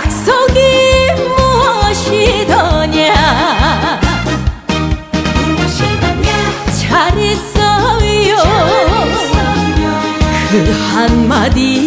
약속이 무엇이더냐? 잘 있어요. 그 한마디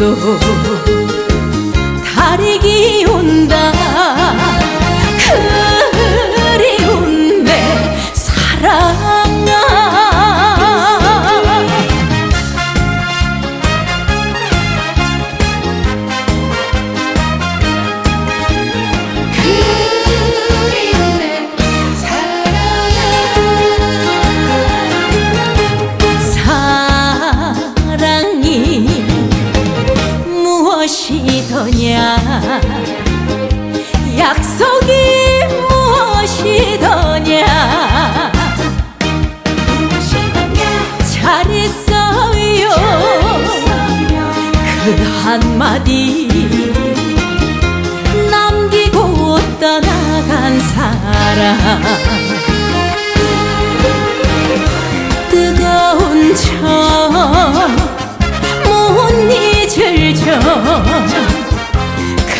오 약속이 무엇이더냐? 잘 있어요. 그 한마디 남기고 떠나간 사람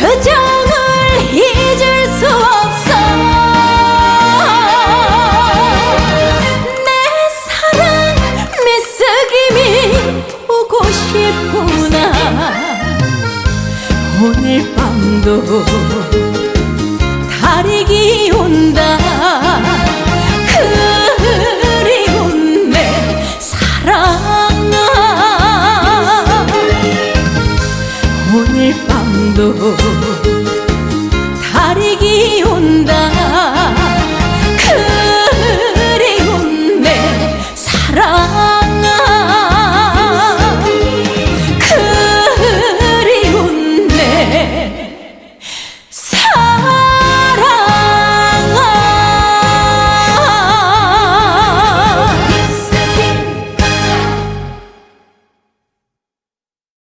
저그 정을 잊을 수 없어. 내 사랑 미스김이 오고 싶구나. 오늘 밤도 달이 기운다 다리기